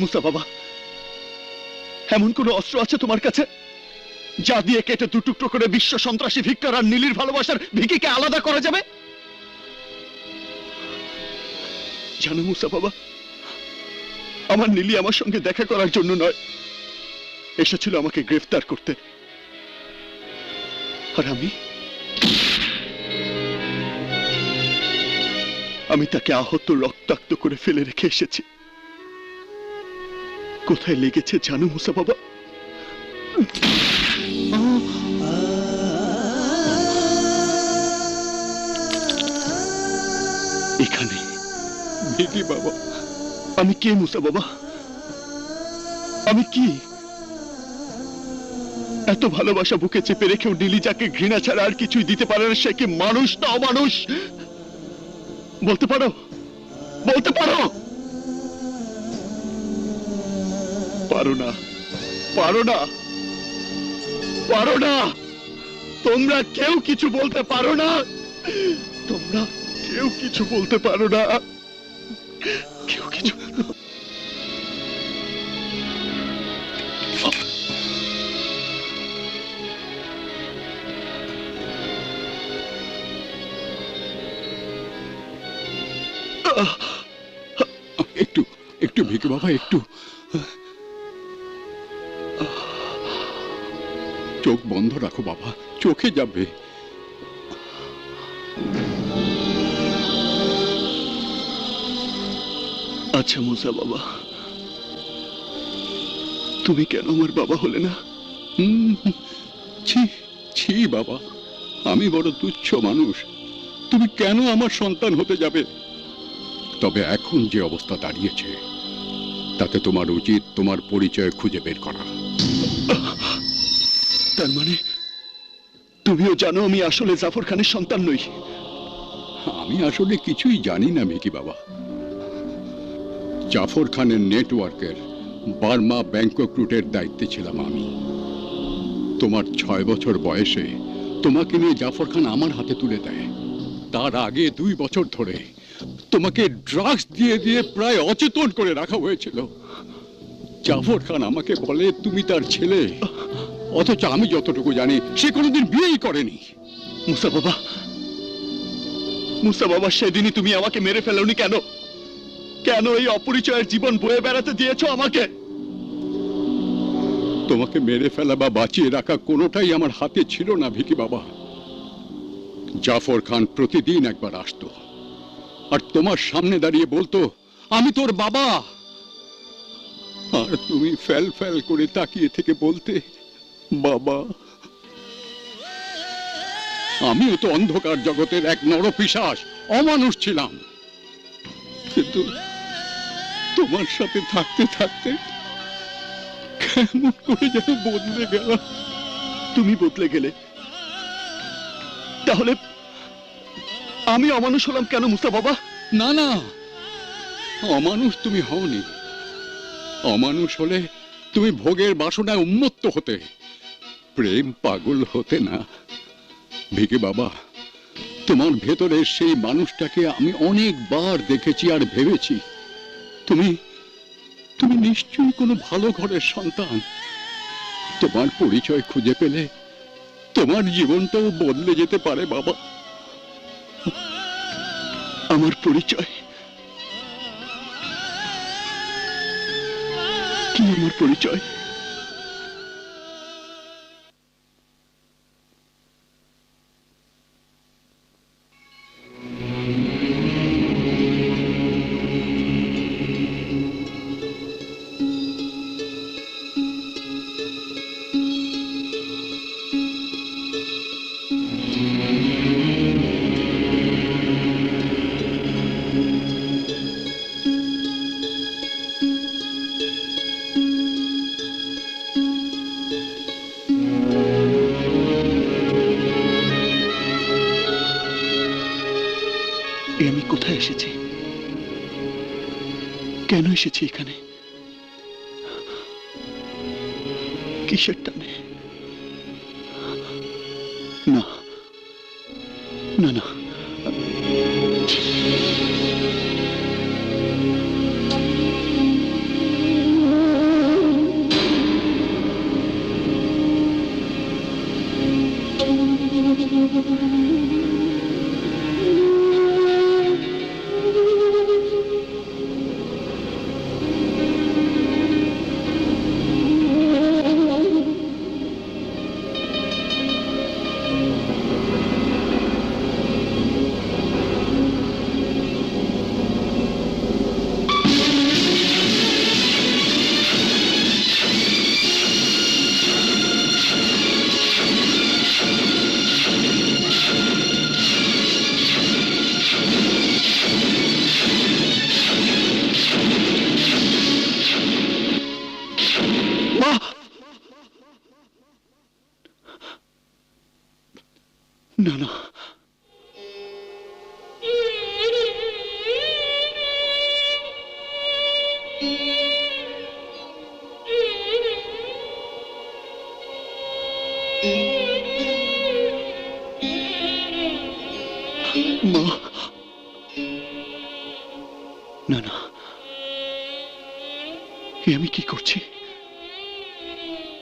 মুসা বাবা, এমন কোন অস্ত্র আছে তোমার কাছে? যা দিয়ে কেটে দু টুকরো করে বিশ্ব সন্ত্রাসী ভিক্ষার আর নীলির ভালোবাসার ভিকিকে আলাদা করা যাবে? জানো মুসা বাবা, আমার নীলি আমার সঙ্গে দেখা করার জন্য নয়। এসেছিল আমাকে গ্রেফতার করতে। আর আমি? আমি তাকে আহত রক্তাক্ত করে ফেলে রেখে এসেছি। কোথায় লেগেছে জানো মুসা বাবা? এখানে। ভিকি বাবা। আমি কে মুসা বাবা? আমি কি? এত ভালোবাসা বুকে চেপে রেখেও ডিলি যাকে ঘৃণা ছাড়া আর কিছুই দিতে পারে না সে কি মানুষ না অমানুষ? বলতে পারো? বলতে পারো? পারো না। পারো না। পারো না। তোমরা কেউ কিছু বলতে পারো না। তোমরা কেউ কিছু বলতে পারো না। কেউ কিছু একটু একটু ভিকি বাবা, একটু। চোখ বন্ধ রাখো বাবা, চোখে যাবে। আচ্ছা মুসা বাবা, তুমি কেন আমার বাবা হলে না? ছি ছি বাবা, আমি বড় তুচ্ছ মানুষ, তুমি কেন আমার সন্তান হতে যাবে? তবে এখন যে অবস্থা দাঁড়িয়েছে, তাতে তোমার উচিত তোমার পরিচয় খুঁজে বের করা। তার মানে তুমিও জানো আমি আসলে জাফর খানের সন্তান নই। আমি আসলে কিছুই জানি না, মিকি বাবা। জাফর খানের নেটওয়ার্কের বার্মা ব্যাংকক রুটের দায়িত্বে ছিলাম আমি। তোমার ছয় বছর বয়সে তোমাকে নিয়ে জাফর খান আমার হাতে তুলে দেয়। তার আগে দুই বছর ধরে তোমাকে ড্রাগস দিয়ে দিয়ে প্রায় অচেতন করে রাখা হয়েছিল। জাফর খান আমাকে বলে, তুমি তার ছেলে। অথচ আমি যতটুকু জানি, সে কোনোদিন বিয়েই করেনি। মুসা বাবা মুসা বাবা, সেদিনই তুমি আমাকে মেরে ফেলোনি কেন? কেন এই অপরিচয়ের জীবন বয়ে বেড়াতে দিয়েছ আমাকে? তোমাকে মেরে ফেলা বা বাঁচিয়ে রাখা কোনোটাই আমার হাতে ছিল না, ভিকি বাবা। জাফর খান প্রতিদিন একবার আসতো। আর তোমার সামনে দাঁড়িয়ে বলতো, আমি তোর বাবা। আর তুমি ফেল ফেল করে তাকিয়ে থেকে বলতে বাবা। আমিও তো অন্ধকার জগতের এক নরপিশাস অমানুষ ছিলাম। কিন্তু তোমার সাথে থাকতে থাকতে কেমন করে যেন বদলে গেল। তুমি বদলে গেলে। তাহলে আমি অমানুষ হলাম কেন মুস্তা বাবা? না না। অমানুষ তুমি হওনি। অমানুষ হলে তুমি ভোগের বাসনায় উন্মত্ত হতে। প্রেম পাগল হতে না। ভিকে বাবা, তোমার ভেতরে সেই মানুষটাকে আমি অনেকবার দেখেছি আর ভেবেছি। তুমি তুমি নিশ্চয়ই কোনো ভালো ঘরের সন্তান। তোমার পরিচয় খুঁজে পেলে তোমার জীবনটাও বদলে যেতে পারে বাবা। আমার পরিচয়। কি আমার পরিচয়? এসেছি এখানে। কিসের টানে? না। না না। না না। মা। না না। এ আমি কি করছি?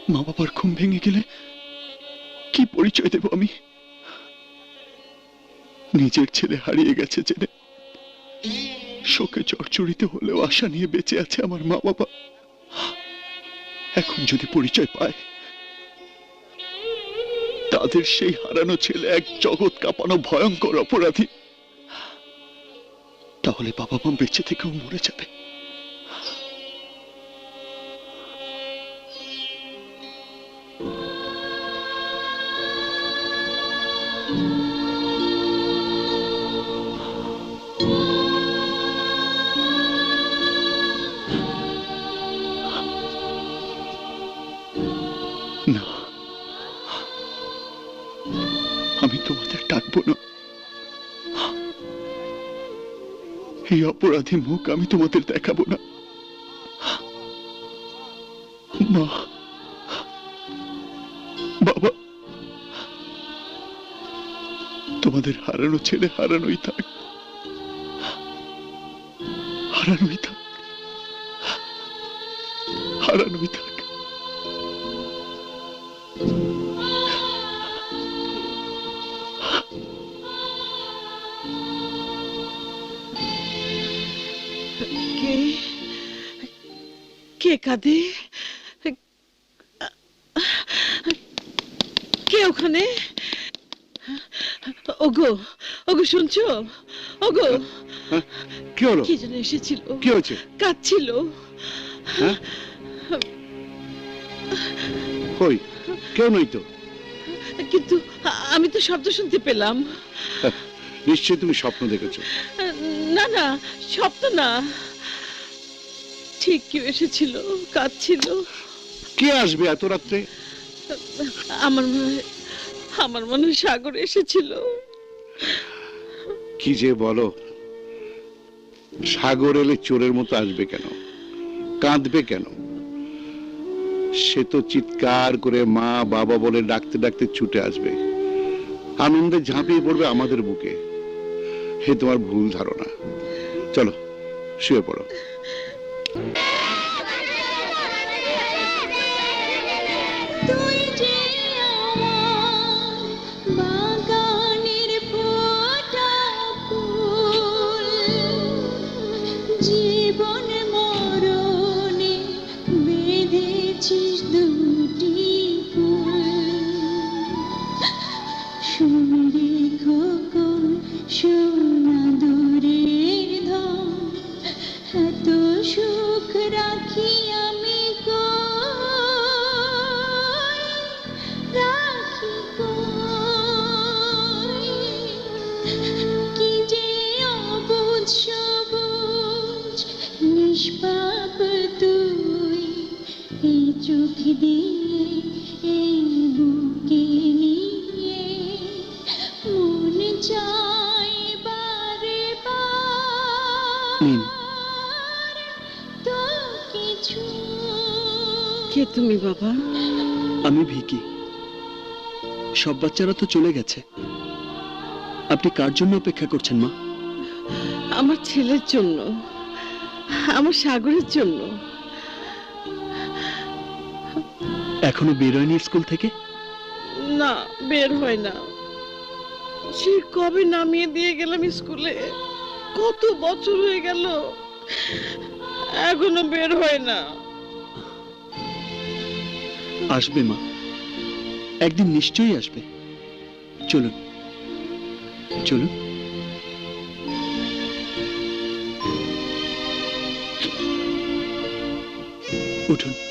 মা বাবার ঘুম ভেঙে গেলে কি পরিচয় দেব আমি? নিজের ছেলে হারিয়ে গেছে জেনে। শোকে জর্জরিত হলেও আশা নিয়ে বেঁচে আছে আমার মা বাবা এখন যদি পরিচয় পায়, তাদের সেই হারানো ছেলে এক জগৎ কাঁপানো ভয়ঙ্কর অপরাধী। তাহলে বাবা মা বেঁচে থেকেও মরে যাবে। এই অপরাধী মুখ আমি তোমাদের দেখাবো না। মা, বাবা, তোমাদের হারানো ছেলে হারানোই থাক। হারানোই থাক। হারানোই থাক। কাঁদে? কে ওখানে? ওগো ওগো শুনছো? ওগো কি হলো? কি যেন এসেছিল? কি হয়েছে? কাঁদছিল। হ্যাঁ? কই? কেউ নই তো? কিন্তু আমি তো শব্দ শুনতে পেলাম। নিশ্চয়ই তুমি স্বপ্ন দেখেছ। না না শব্দ না। ঠিক কেউ এসেছিল কাঁদছিল। কে আসবে এত রাত্রে? আমার মনে আমার মনে সাগর এসেছিল। কি যে বলো সাগর এলে চোরের মতো আসবে কেন? কাঁদবে কেন? সে তো চিৎকার করে মা বাবা বলে ডাকতে ডাকতে ছুটে আসবে। আনন্দে ঝাঁপিয়ে পড়বে আমাদের বুকে। হে তোমার ভুল ধারণা। চলো শুয়ে পড়ো। Bye. দিয়ে এই বুকে নিয়ে মন চাই বার তো কিছু কে তুমি বাবা? আমি ভিকি। সব বাচ্চারা তো চলে গেছে। আপনি কার জন্য অপেক্ষা করছেন মা? আমার ছেলের জন্য আমার সাগরের জন্য। এখনও বেরোয়নি স্কুল থেকে? না বের হয় না। সে কবে নামিয়ে দিয়ে গেলাম স্কুলে? কত বছর হয়ে গেল। এখনও বের হয় না। আসবে মা। একদিন নিশ্চয়ই আসবে। চলুন। চলুন। উঠুন।